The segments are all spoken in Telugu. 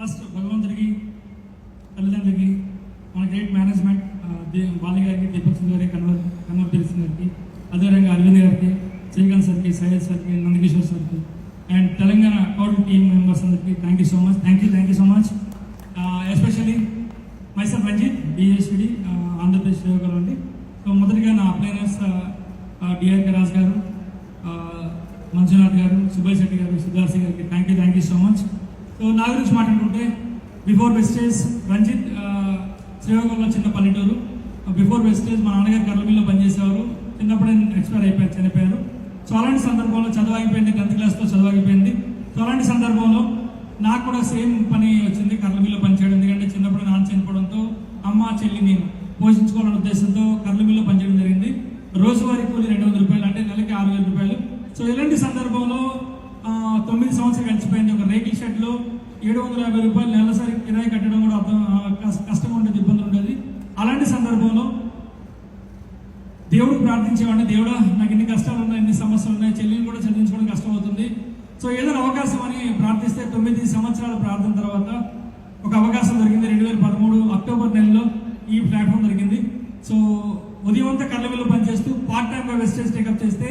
ఫస్ట్ భగవంతుడికి తల్లిదండ్రులకి మన గ్రేట్ మేనేజ్మెంట్ బాలి గారికి దీపక్ సింగ్ గారికి కన్వర్ కన్వర్ తెలిసిన గారికి అదేవిధంగా అరవింద్ గారికి శ్రీకాంత్ సార్కి సయ్యద్ సార్కి నందకిషోర్ సార్కి అండ్ తెలంగాణ కౌడ్ టీమ్ మెంబర్స్ అందరికి thank you so much thank you thank you so much especially మైసర్ Ranjith డిఎస్పిడి ఆంధ్రప్రదేశ్ యువకులు అండి. సో మొదటిగా నా ప్లేనర్స్ డిఆర్కే రాజ్ గారు మంజునాథ్ గారు సుభయ్ శెట్టి గారు సిద్ధార్థి గారికి thank you thank you so much so నా గురించి మాట్లాడుకుంటే బిఫోర్ వెస్టేజ్ రంజిత్ శ్రీకాకుళంలో చిన్న పల్లెటూరు. బిఫోర్ వెస్టేజ్ మా నాన్నగారు కర్లమిల్లో పనిచేసేవారు. చిన్నప్పుడే ఎక్స్పైర్ అయిపోయారు చనిపోయారు. సో అలాంటి సందర్భంలో చదువు అయిపోయింది టెన్త్ క్లాస్లో చదువు సో అలాంటి సందర్భంలో నాకు కూడా సేమ్ పని వచ్చింది కర్లమిల్లో పనిచేయడం. ఎందుకంటే చిన్నప్పుడు నాన్న చనిపోవడంతో అమ్మ చెల్లి నేను పోషించుకోవాలనే ఉద్దేశంతో కర్లమిల్లో పనిచేయడం జరిగింది. రోజువారీ కూలి రెండు వందల రూపాయలు అంటే నెలకి ఆరు వేల రూపాయలు. సో ఇలాంటి సందర్భంలో ఒక ఏడు వందల యాభై రూపాయలు నెలసరి కిరాయి కట్టడం కూడా అర్థం కష్టం కష్టంగా ఉండేది ఇబ్బంది ఉండేది అలాంటి సందర్భంలో దేవుడు ప్రార్థించేవాడిని దేవుడా నాకు ఇన్ని కష్టాలు ఉన్నాయి ఇన్ని సమస్యలు ఉన్నాయి చెల్లిని కూడా చదివించుకోవడం కష్టం అవుతుంది సో ఏదైనా అవకాశం అని ప్రార్థిస్తే తొమ్మిది సంవత్సరాల ప్రార్థన తర్వాత ఒక అవకాశం దొరికింది. రెండు వేల పదమూడు అక్టోబర్ నెలలో ఈ ప్లాట్ఫామ్ దొరికింది. సో ఉదయం అంతా కళ్ళవిల్లు పనిచేస్తూ పార్ట్ టైంగా వెస్టేజ్ టేకప్ చేస్తే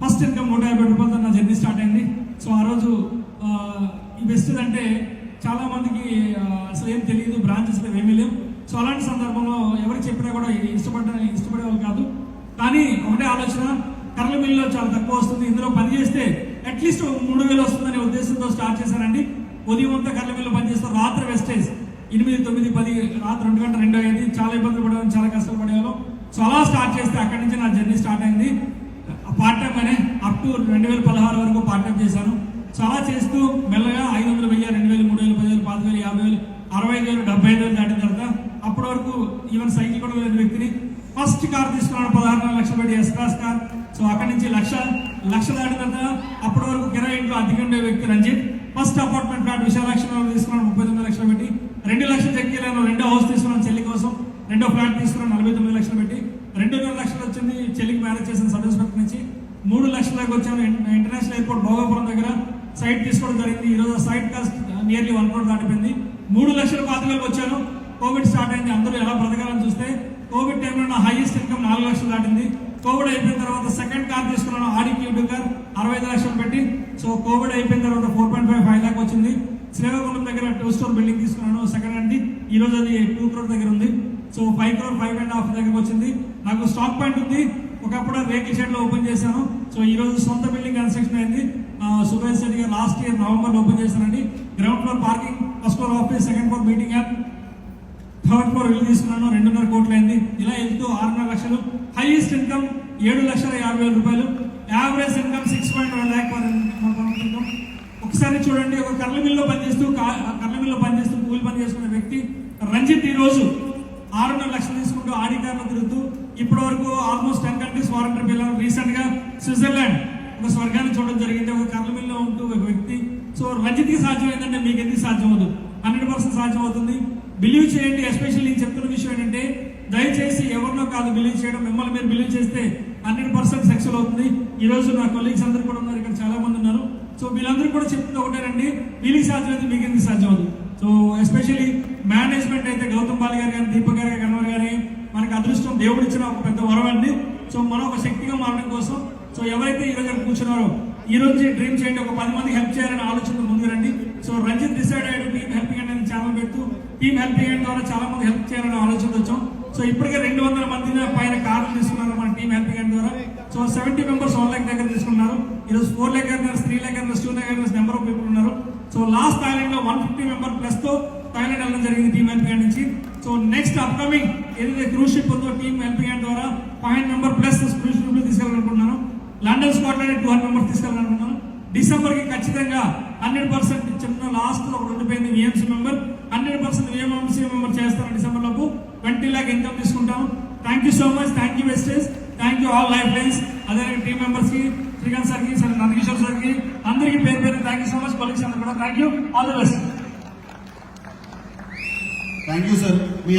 ఫస్ట్ ఇన్కమ్ నూట యాభై రూపాయలతో నా జర్నీ స్టార్ట్ అయింది. సో ఆ రోజు ఆ, అంటే చాలా మందికి అసలు ఏం తెలియదు బ్రాంచెస్ ఏమీ లేవు. సో అలాంటి సందర్భంలో ఎవరికి చెప్పినా కూడా ఇష్టపడ్డ ఇష్టపడేవాళ్ళు కాదు. కానీ ఒకటే ఆలోచన కర్ల మిల్లులో చాలా తక్కువ వస్తుంది. ఇందులో పని చేస్తే అట్లీస్ట్ మూడు వేలు వస్తుందనే ఉద్దేశంతో స్టార్ట్ చేశానండి ఉదయం అంతా కర్ల మిల్లు పనిచేస్తాం రాత్రి వెస్టేజ్ ఎనిమిది తొమ్మిది పది రాత్రి రెండు గంటల రెండు అయ్యేది. చాలా ఇబ్బందులు పడేవాళ్ళం చాలా కష్టాలు పడేవాళ్ళం సో అలా స్టార్ట్ చేస్తే అక్కడి నుంచి నా జర్నీ స్టార్ట్ అయింది. పార్ట్ టైం అనే అప్ టు రెండు వేల పదహారు వరకు పార్ట్ టైం చేశాను. సో చేస్తూ మెల్లగా ఐదు వందలు వెయ్యి రెండు వేలు మూడు వేలు పదివేలు పాతి వేలు యాభై వేలు అరవై ఐదు వేలు డెబ్బై ఐదు వేలు దాటిన తర్వాత అప్పటి వరకు ఈవెన్ సైకిల్ కూడా లేని వ్యక్తిని ఫస్ట్ కార్ తీసుకున్నాను పదహారు లక్షలు పెట్టి ఎస్ క్లాస్ కార్. సో అక్కడి నుంచి లక్ష లక్ష దాటిన తర్వాత అప్పటి వరకు కిరాయి ఇంట్లో అధికంగా వ్యక్తి రంజిత్. ఫస్ట్ అపార్ట్మెంట్ ఫ్లాట్ విశాలక్షణంలో తీసుకున్నాను ముప్పై తొమ్మిది లక్షలు పెట్టి. రెండు లక్షలు చెక్కిలేను రెండో హౌస్ తీసుకున్నాను చెల్లి కోసం. రెండో ఫ్లాట్ తీసుకున్నాను నలభై తొమ్మిది లక్షలు పెట్టి. రెండున్నర లక్షలు వచ్చింది చెల్లికి మ్యారేజ్ చేసిన సబ్ ఇన్స్పెక్టర్ నుంచి. మూడు లక్షలకు వచ్చాను ఇంటర్నేషనల్ ఎయిర్పోర్ట్ భోగాపురం దగ్గర. సైట్ తీసుకోవడం జరిగింది. ఈరోజు site cost nearly one crore దాటిపోయింది. మూడు లక్షల పాతికలకు వచ్చాను. కోవిడ్ స్టార్ట్ అయింది. అందరూ ఎలా బ్రతకాలని చూస్తే కోవిడ్ టైంలో నా హైయెస్ట్ ఇన్కమ్ నాలుగు లక్షలు దాటింది. కోవిడ్ అయిపోయిన తర్వాత సెకండ్ కార్ తీసుకున్నాను. ఆడి క్యూబ్ కార్ అరవై ఐదు లక్షలు పెట్టి. సో కోవిడ్ అయిపోయిన తర్వాత four point five five lakh వచ్చింది. శ్రీకాకుళం దగ్గర టూ స్టోర్ బిల్డింగ్ తీసుకున్నాను. సెకండ్ హ్యాండ్ ఈ రోజు అది టూ క్రోర్ దగ్గర ఉంది. So five crore five and half దగ్గరకు వచ్చింది. నాకు స్టాక్ పాయింట్ ఉంది. ఒకప్పుడు రేకుల షెడ్లో ఓపెన్ చేశాను. సో ఈ రోజు సొంత బిల్డింగ్ కన్స్ట్రక్షన్ అయింది. సుభేష్ రెడ్డి గారు లాస్ట్ ఇయర్ నవంబర్లో ఓపెన్ చేశానండి ground floor parking first floor office second floor meeting app. Third floor ఇల్లు తీసుకున్నాను రెండున్నర కోట్లు అయింది. ఇలా వెళ్తూ ఆరున్నర లక్షలు. హైయెస్ట్ ఇన్కమ్ ఏడు లక్షల యాభై వేల రూపాయలు. Average income six point one lakh ఒకసారి చూడండి ఒక కర్ల మిల్లో పనిచేస్తూ కా- కర్ల మిల్లో పనిచేస్తూ కూలి పని చేసుకునే వ్యక్తి రంజిత్ ఈ రోజు ఆరున్నర లక్షలు తీసుకుంటూ ఆడి కార్లో తిరుగుతూ ఇప్పటి వరకు ఆల్మోస్ట్ టెన్ కంట్రీస్ వారంటీ పిల్లలు రీసెంట్గా స్విట్జర్లాండ్ ఒక స్వర్గాన్ని చూడడం జరిగింది. ఒక కర్లమిల్లో ఉంటూ ఒక వ్యక్తి. సో రంజిత్కి సాధ్యం ఏంటంటే మీకు ఎందుకు సాధ్యం అవుతుంది హండ్రెడ్ పర్సెంట్ సాధ్యం అవుతుంది బిలీవ్ చేయండి. ఎస్పెషల్లీ నేను చెప్తున్న విషయం ఏంటంటే దయచేసి ఎవరినో కాదు బిలీవ్ చేయడం. మిమ్మల్ని మీరు బిలీవ్ చేస్తే హండ్రెడ్ పర్సెంట్ సక్సెస్ అవుతుంది. ఈ రోజు నా కొలీగ్స్ అందరూ కూడా ఉన్నారు. ఇక్కడ చాలా మంది ఉన్నారు. సో వీళ్ళందరూ కూడా చెప్తుంది ఒకటేనండి వీళ్ళకి సాధ్యం అయితే మీకు ఎందుకు సాధ్యం అవుతుంది సో ఎస్పెషల్లీ మేనేజ్మెంట్ అయితే గౌతమ్ బాలి గారు కానీ దీపక్ గారు కన్వర్ గారి అదృష్టం దేవుడు ఇచ్చిన ఒక పెద్ద వరవండి అండి. సో మనం ఒక శక్తిగా మారడం కోసం సో ఎవరైతే ఈ రోజు కూర్చున్నారో ఈ రోజు డ్రీమ్ చేయండి. ఒక పది మంది హెల్ప్ చేయాలని ఆలోచన ముందు రండి. సో రంజిత్ డిసైడ్ అయ్యాడు టీమ్ హెల్పింగ్ అండ్ ఛానల్ పెడుతూ టీమ్ హెల్పింగ్ అండ్ ద్వారా చాలా మంది హెల్ప్ చేయాలని ఆలోచన వచ్చాం. సో ఇప్పటికే రెండు వందల మంది పైన కార్లు తీసుకున్నారు మన టీమ్ హెల్పింగ్ అండ్ ద్వారా. So seventy members one lakh దగ్గర తీసుకున్నారు. ఈరోజు four lakh earners three lakh earners two lakh earners number of people ఉన్నారు. సో లాస్ట్ థాయిలాండ్లో వన్ ఫిఫ్టీ మెంబర్ ప్లస్తో థాయిలాండ్ వెళ్ళడం జరిగింది టీమ్ హెల్పింగ్ అండ్ నుంచి. సో నెక్స్ట్ అప్కమింగ్ ఏదైతే క్రూజ్ షిప్ ఉందో టీమ్ హెల్పింగ్ ద్వారా five member plus cruise ship తీసుకెళ్ళాలనుకుంటున్నాను. London Scotland two hundred members తీసుకెళ్ళాలనుకున్నాను డిసెంబర్కి ఖచ్చితంగా హండ్రెడ్ పర్సెంట్ చిన్న లాస్ట్లో ఒక ఉండిపోయింది VMC member. Hundred percent VMC member చేస్తాను డిసెంబర్ లోపు ట్వంటీ ల్యాక్ ఇన్కమ్ తీసుకుంటాను thank you so much thank you బెస్టెస్ thank you all life lines అదే టీమ్ మెంబర్స్కి శ్రీకాంత్ సార్కి సార్ నందకిషోర్ సార్కి అందరికీ పేరు పేరు thank you so much colleagues అందరూ కూడా thank you all the best thank you sir me